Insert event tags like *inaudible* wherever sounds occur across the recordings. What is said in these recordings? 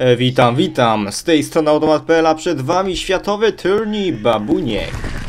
E, witam, witam. Z tej strony Automat.pl, przed wami światowy turniej babuniek.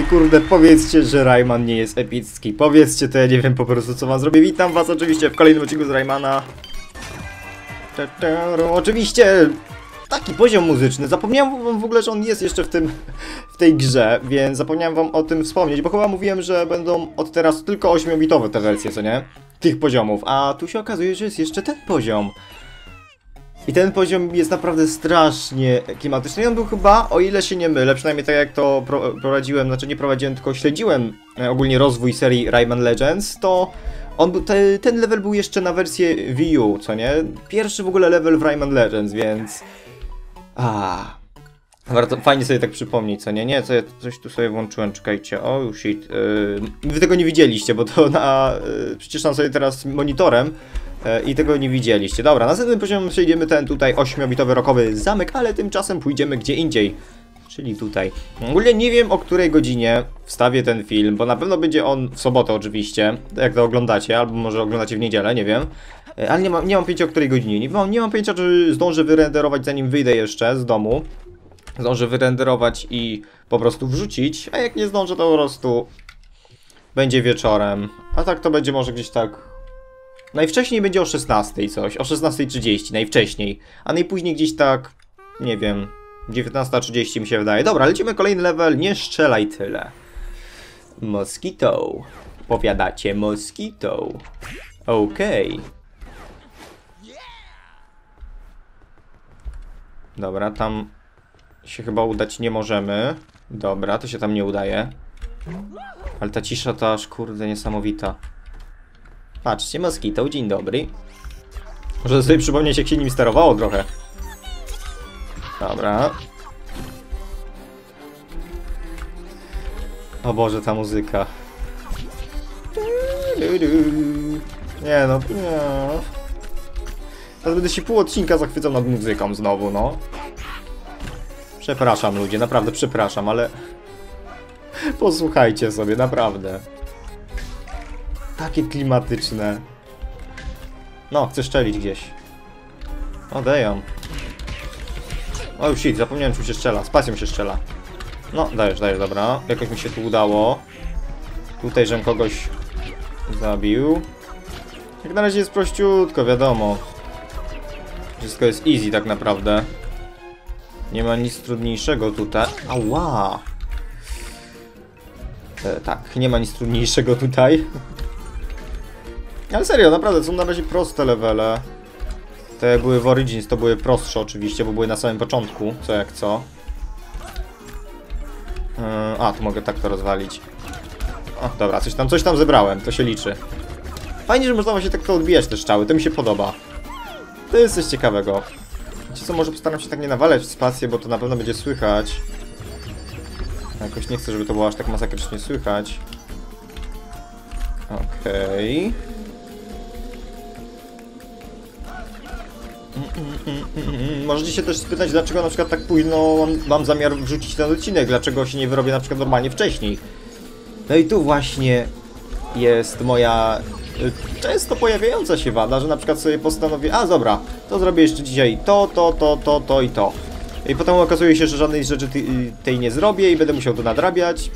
I kurde, powiedzcie, że Rayman nie jest epicki. Powiedzcie to, ja nie wiem po prostu co wam zrobię. Witam was oczywiście w kolejnym odcinku z Raymana. Oczywiście taki poziom muzyczny. Zapomniałem wam w ogóle, że on jest jeszcze w tym, w tej grze, więc zapomniałem wam o tym wspomnieć, bo chyba mówiłem, że będą od teraz tylko 8-bitowe te wersje, co nie? Tych poziomów, a tu się okazuje, że jest jeszcze ten poziom. I ten poziom jest naprawdę strasznie klimatyczny. I on był chyba, o ile się nie mylę, przynajmniej tak jak to pro prowadziłem, znaczy nie prowadziłem, tylko śledziłem e, ogólnie rozwój serii Rayman Legends, to on był, te, ten level był jeszcze na wersję Wii U, co nie? Pierwszy w ogóle level w Rayman Legends, więc... A. Warto, fajnie sobie tak przypomnieć, co nie? Nie, co ja coś tu sobie włączyłem, czekajcie. O, oh, shit. Yy, wy tego nie widzieliście, bo to na... Yy, przycieszam sobie teraz monitorem i tego nie widzieliście. Dobra, na następnym poziomie przejdziemy ten tutaj 8-bitowy rokowy zamek, ale tymczasem pójdziemy gdzie indziej. Czyli tutaj. Ogólnie nie wiem o której godzinie wstawię ten film, bo na pewno będzie on w sobotę oczywiście, jak to oglądacie, albo może oglądacie w niedzielę, nie wiem. E, Ale nie mam, nie mam pojęcia o której godzinie. Nie mam, nie mam pojęcia, czy zdążę wyrenderować zanim wyjdę jeszcze z domu. Zdążę wyrenderować i po prostu wrzucić, a jak nie zdążę to po prostu będzie wieczorem. A tak to będzie może gdzieś tak Najwcześniej będzie o 16 coś, o 16.30 najwcześniej, a najpóźniej gdzieś tak, nie wiem, 19.30 mi się wydaje. Dobra, lecimy kolejny level, nie strzelaj tyle. Mosquito. Powiadacie mosquito. Okej. Dobra, tam się chyba udać nie możemy. Dobra, to się tam nie udaje. Ale ta cisza to aż kurde niesamowita. Patrzcie, Mosquito, dzień dobry. Może sobie przypomnieć, jak się nim sterowało trochę. Dobra. O Boże, ta muzyka. Nie no, nie. Teraz będę się pół odcinka zachwycał nad muzyką znowu, no. Przepraszam ludzie, naprawdę przepraszam, ale... *laughs* Posłuchajcie sobie, naprawdę. Takie klimatyczne. No, chcę szczelić gdzieś. O, daję. O, oh, shit, zapomniałem czym się strzela. Spacją się strzela. No, dajesz, dajesz, dobra. Jakoś mi się tu udało. Tutaj, żem kogoś zabił. Jak na razie jest prościutko, wiadomo. Wszystko jest easy tak naprawdę. Nie ma nic trudniejszego tutaj. Ała! E, tak, nie ma nic trudniejszego tutaj. Ale serio, naprawdę, są na razie proste levele. Te były w Origins, to były prostsze oczywiście, bo były na samym początku, co jak co. Yy, a, tu mogę tak to rozwalić. O, dobra, coś tam, coś tam zebrałem, to się liczy. Fajnie, że można właśnie tak to odbijać te strzały, to mi się podoba. To jest coś ciekawego. Wiecie co, może postaram się tak nie nawalać w spację, bo to na pewno będzie słychać. Jakoś nie chcę, żeby to było aż tak masakrycznie słychać. Okej. Mm, Możecie się też spytać, dlaczego na przykład tak późno mam, zamiar wrzucić ten odcinek, dlaczego się nie wyrobię na przykład normalnie wcześniej. No i tu właśnie jest moja y, często pojawiająca się wada, że na przykład sobie postanowię, a dobra, to zrobię jeszcze dzisiaj to, to, to, to, to i to. I potem okazuje się, że żadnej rzeczy y, tej nie zrobię i będę musiał to nadrabiać.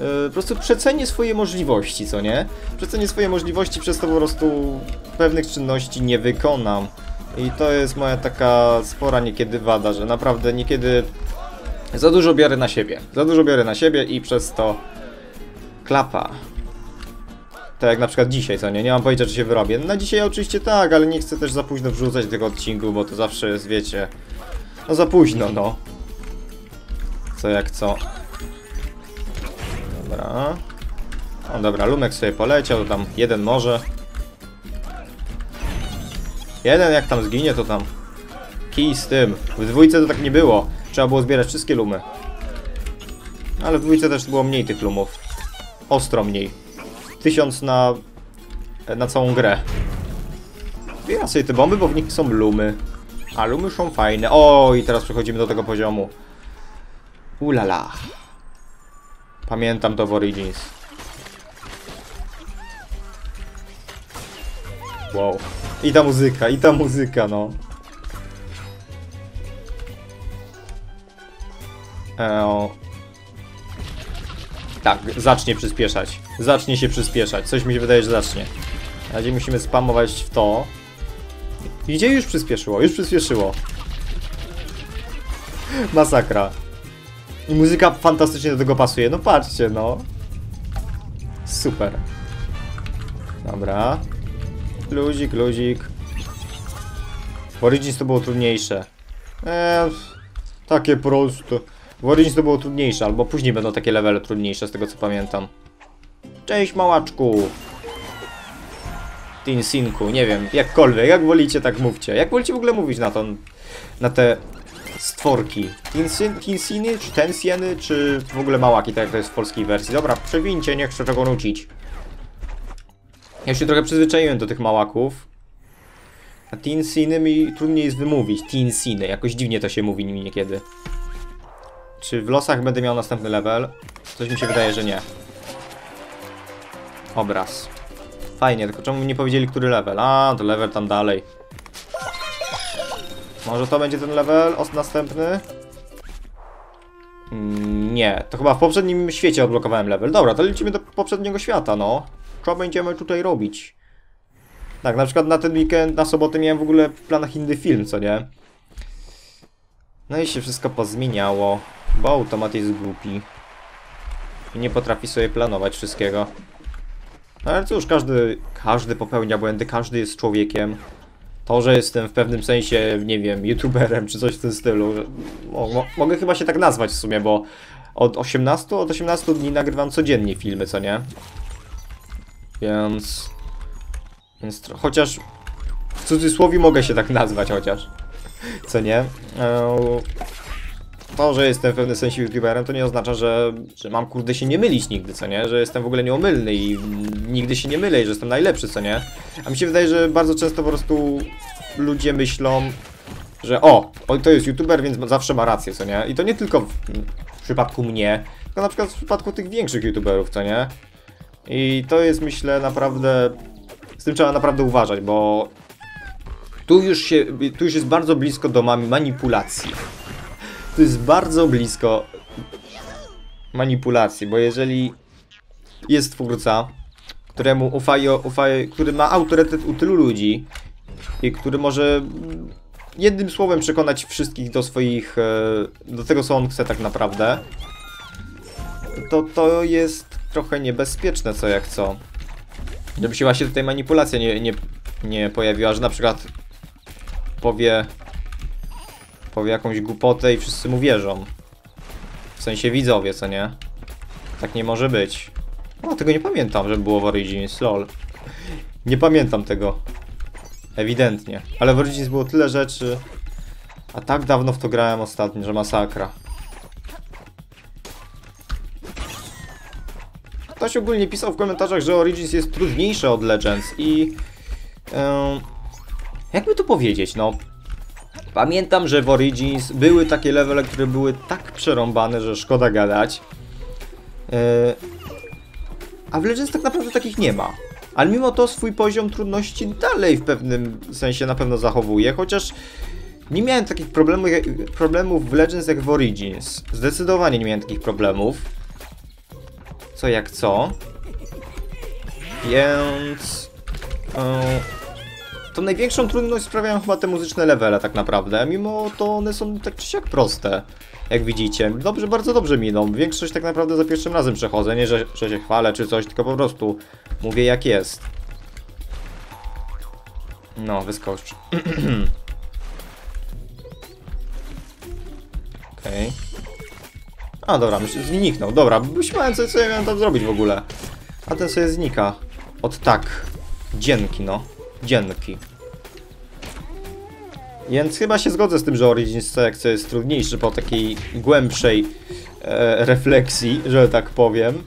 Yy, po prostu przecenię swoje możliwości, co nie? Przecenię swoje możliwości, przez to po prostu pewnych czynności nie wykonam. I to jest moja taka spora niekiedy wada, że naprawdę niekiedy za dużo biorę na siebie. Za dużo biorę na siebie i przez to klapa. Tak jak na przykład dzisiaj, co nie? Nie mam pojęcia, czy się wyrobię. Na dzisiaj oczywiście tak, ale nie chcę też za późno wrzucać tego odcinku, bo to zawsze jest, wiecie... No za późno, no. Co jak co. Dobra. O dobra, Lumek sobie poleciał, tam jeden może. Jeden jak tam zginie, to tam... Kij z tym. W dwójce to tak nie było. Trzeba było zbierać wszystkie lumy. Ale w dwójce też było mniej tych lumów. Ostro mniej. Tysiąc na... na całą grę. Zbieram sobie te bomby, bo w nich są lumy. A lumy są fajne. O, i teraz przechodzimy do tego poziomu. Ulala. Pamiętam to w Origins. Wow. I ta muzyka, i ta muzyka, no. Eee, tak, zacznie przyspieszać. Zacznie się przyspieszać. Coś mi się wydaje, że zacznie. Na razie musimy spamować w to. Gdzie już przyspieszyło? Już przyspieszyło. Masakra. I muzyka fantastycznie do tego pasuje. No patrzcie, no. Super. Dobra. Luzik, luzik. W Origins to było trudniejsze. Eee, takie proste. W Origins to było trudniejsze, albo później będą takie levele trudniejsze, z tego co pamiętam. Cześć małaczku. Tinsinku, nie wiem, jakkolwiek, jak wolicie, tak mówcie. Jak wolicie w ogóle mówić na to, na te stworki? Tinsin, tinsiny, czy tensieny, czy w ogóle małaki, tak jak to jest w polskiej wersji? Dobra, przewincie, nie chcę czego nucić. Ja się trochę przyzwyczaiłem do tych małaków. A tinsiny mi trudniej jest wymówić. Tinsiny, jakoś dziwnie to się mówi nimi niekiedy. Czy w losach będę miał następny level? Coś mi się wydaje, że nie. Obraz. Fajnie, tylko czemu mi nie powiedzieli, który level? A, to level tam dalej. Może to będzie ten level os następny? Mm, Nie, to chyba w poprzednim świecie odblokowałem level. Dobra, to lecimy do poprzedniego świata, no. Co będziemy tutaj robić? Tak, na przykład na ten weekend, na sobotę miałem w ogóle w planach inny film, co nie? No i się wszystko pozmieniało, bo automat jest głupi. I nie potrafi sobie planować wszystkiego. No ale cóż, każdy, każdy popełnia błędy, każdy jest człowiekiem. To, że jestem w pewnym sensie, nie wiem, youtuberem czy coś w tym stylu, mo, mo, mogę chyba się tak nazwać w sumie, bo od 18, od 18 dni nagrywam codziennie filmy, co nie? Więc... Więc chociaż w cudzysłowie mogę się tak nazwać chociaż. Co nie? Eee, to, że jestem w pewnym sensie youtuberem, to nie oznacza, że, że mam kurde się nie mylić nigdy, co nie? Że jestem w ogóle nieomylny i nigdy się nie mylę i że jestem najlepszy, co nie? A mi się wydaje, że bardzo często po prostu ludzie myślą, że o, to jest youtuber, więc zawsze ma rację, co nie? I to nie tylko w, w przypadku mnie, tylko na przykład w przypadku tych większych youtuberów, co nie? I to jest myślę naprawdę, z tym trzeba naprawdę uważać, bo tu już się, tu już jest bardzo blisko do mami manipulacji. *laughs* To jest bardzo blisko manipulacji, bo jeżeli jest twórca, któremu ufają, ufają, który ma autorytet u tylu ludzi i który może jednym słowem przekonać wszystkich do swoich, e, do tego co on chce tak naprawdę, to to jest trochę niebezpieczne co jak co. Żeby się właśnie tutaj manipulacja nie, nie, nie pojawiła, że na przykład powie powie jakąś głupotę i wszyscy mu wierzą. W sensie widzowie, co nie? Tak nie może być. O, tego nie pamiętam, że było w Origins, lol. Nie pamiętam tego. Ewidentnie. Ale w Origins było tyle rzeczy. A tak dawno w to grałem ostatnio, że masakra. Ktoś ogólnie pisał w komentarzach, że Origins jest trudniejsze od Legends i... em, jakby to powiedzieć, no... Pamiętam, że w Origins były takie levele, które były tak przerąbane, że szkoda gadać. E, a w Legends tak naprawdę takich nie ma. Ale mimo to swój poziom trudności dalej w pewnym sensie na pewno zachowuje, chociaż nie miałem takich problemów, problemów w Legends jak w Origins. Zdecydowanie nie miałem takich problemów. Co jak co. Więc... e, to największą trudność sprawiają chyba te muzyczne levele tak naprawdę, mimo to one są tak czy siak proste. Jak widzicie, dobrze, bardzo dobrze miną. Większość tak naprawdę za pierwszym razem przechodzę. Nie, że, że się chwalę czy coś, tylko po prostu mówię jak jest. No, wyskocz. *clears throat* Okej. A dobra, zniknął. Dobra, myślałem co, co ja miałem tam zrobić w ogóle. A ten sobie znika. Od tak. Dzięki, no. Dzięki. Więc chyba się zgodzę z tym, że Origins co jest trudniejszy po takiej głębszej e, refleksji, że tak powiem.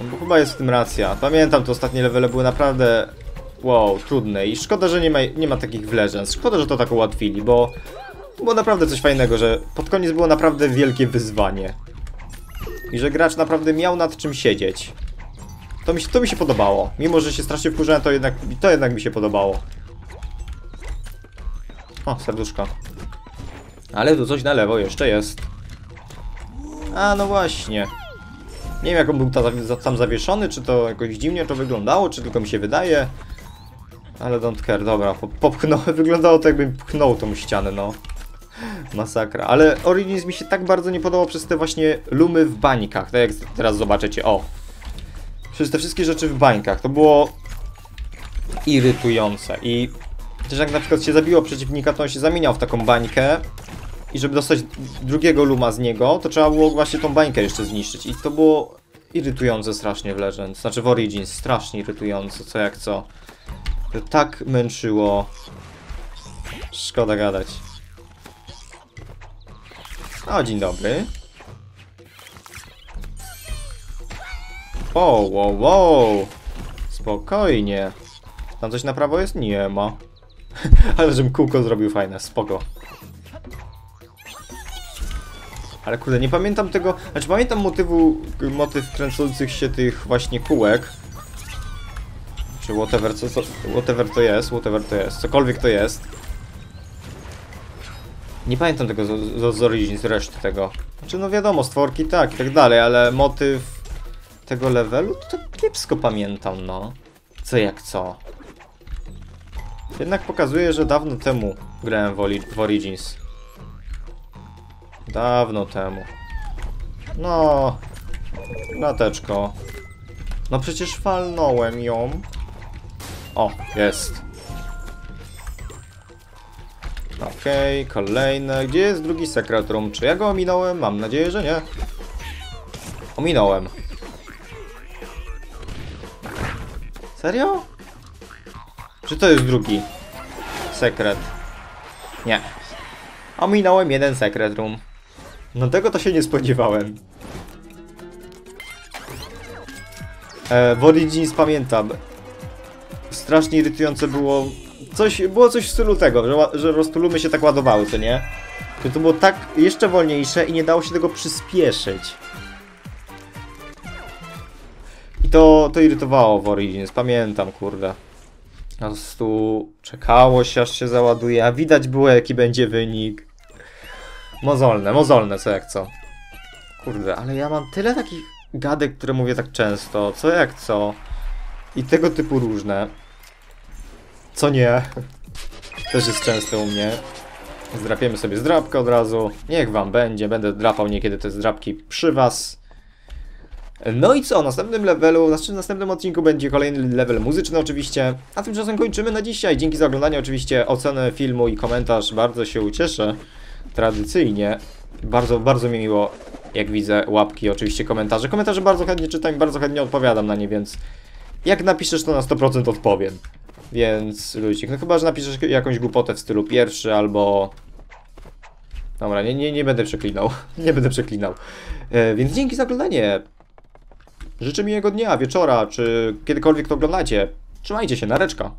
No Bo chyba jest w tym racja. Pamiętam, te ostatnie levele były naprawdę wow, trudne i szkoda, że nie ma, nie ma takich w Legends. Szkoda, że to tak ułatwili, bo było naprawdę coś fajnego, że pod koniec było naprawdę wielkie wyzwanie. I że gracz naprawdę miał nad czym siedzieć. To mi, się- to mi się podobało. Mimo, że się strasznie wkurzałem, to jednak, to jednak mi się podobało. O, serduszko. Ale tu coś na lewo jeszcze jest. A, no właśnie. Nie wiem, jak on był tam zawieszony, czy to jakoś dziwnie to wyglądało, czy tylko mi się wydaje. Ale don't care, dobra, po- popchnąłem, *laughs* wyglądało to jakbym pchnął tą ścianę, no. Masakra, ale Origins mi się tak bardzo nie podobał przez te właśnie lumy w bańkach, tak jak teraz zobaczycie, o. Przez te wszystkie rzeczy w bańkach, to było irytujące i też jak na przykład się zabiło przeciwnika, to on się zamieniał w taką bańkę i żeby dostać drugiego luma z niego, to trzeba było właśnie tą bańkę jeszcze zniszczyć i to było irytujące strasznie w Legends, znaczy w Origins, strasznie irytujące, co jak co. To tak męczyło. Szkoda gadać. O, dzień dobry. Wow, wow, wow. Spokojnie. Tam coś na prawo jest? Nie ma. *laughs* Ale żebym kółko zrobił fajne, spoko. Ale kurde, nie pamiętam tego... Znaczy pamiętam motywu, motyw kręcących się tych właśnie kółek. Czy whatever, co, whatever to jest, whatever to jest, cokolwiek to jest. Nie pamiętam tego z, z, z reszty tego. Znaczy no wiadomo, stworki tak i tak dalej, ale motyw tego levelu to tak kiepsko pamiętam, no. Co jak co. Jednak pokazuje, że dawno temu grałem w, Oli w Origins. Dawno temu. No. Lateczko. No przecież walnąłem ją. O, jest. Okej, kolejne. Gdzie jest drugi sekret room? Czy ja go ominąłem? Mam nadzieję, że nie. Ominąłem. Serio? Czy to jest drugi sekret? Nie. Ominąłem jeden sekret room. No tego to się nie spodziewałem. E, w Origins pamiętam. Strasznie irytujące było. Coś, było coś w stylu tego, że, że po prostu lumy się tak ładowały, co nie? To było tak jeszcze wolniejsze i nie dało się tego przyspieszyć. I to, to irytowało w Origins, pamiętam, kurde. Po prostu czekało się, aż się załaduje, a widać było, jaki będzie wynik. Mozolne, mozolne, co jak co. Kurde, ale ja mam tyle takich gadek, które mówię tak często, co jak co. I tego typu różne. Co nie. Też jest często u mnie. Zdrapiemy sobie zdrapkę od razu. Niech wam będzie, będę drapał niekiedy te zdrapki przy was. No i co, w następnym levelu, znaczy w następnym odcinku będzie kolejny level muzyczny oczywiście, a tymczasem kończymy na dzisiaj. Dzięki za oglądanie, oczywiście ocenę filmu i komentarz, bardzo się ucieszę, tradycyjnie. Bardzo, bardzo mi miło, jak widzę łapki, oczywiście komentarze. Komentarze bardzo chętnie czytam i bardzo chętnie odpowiadam na nie, więc jak napiszesz, to na 100% odpowiem. Więc ludzik, no chyba, że napiszesz jakąś głupotę w stylu pierwszy albo... Dobra, nie, nie, nie będę przeklinał, *laughs* nie będę przeklinał. E, więc dzięki za oglądanie. Życzę miłego dnia, wieczora, czy kiedykolwiek to oglądacie. Trzymajcie się, nareczka.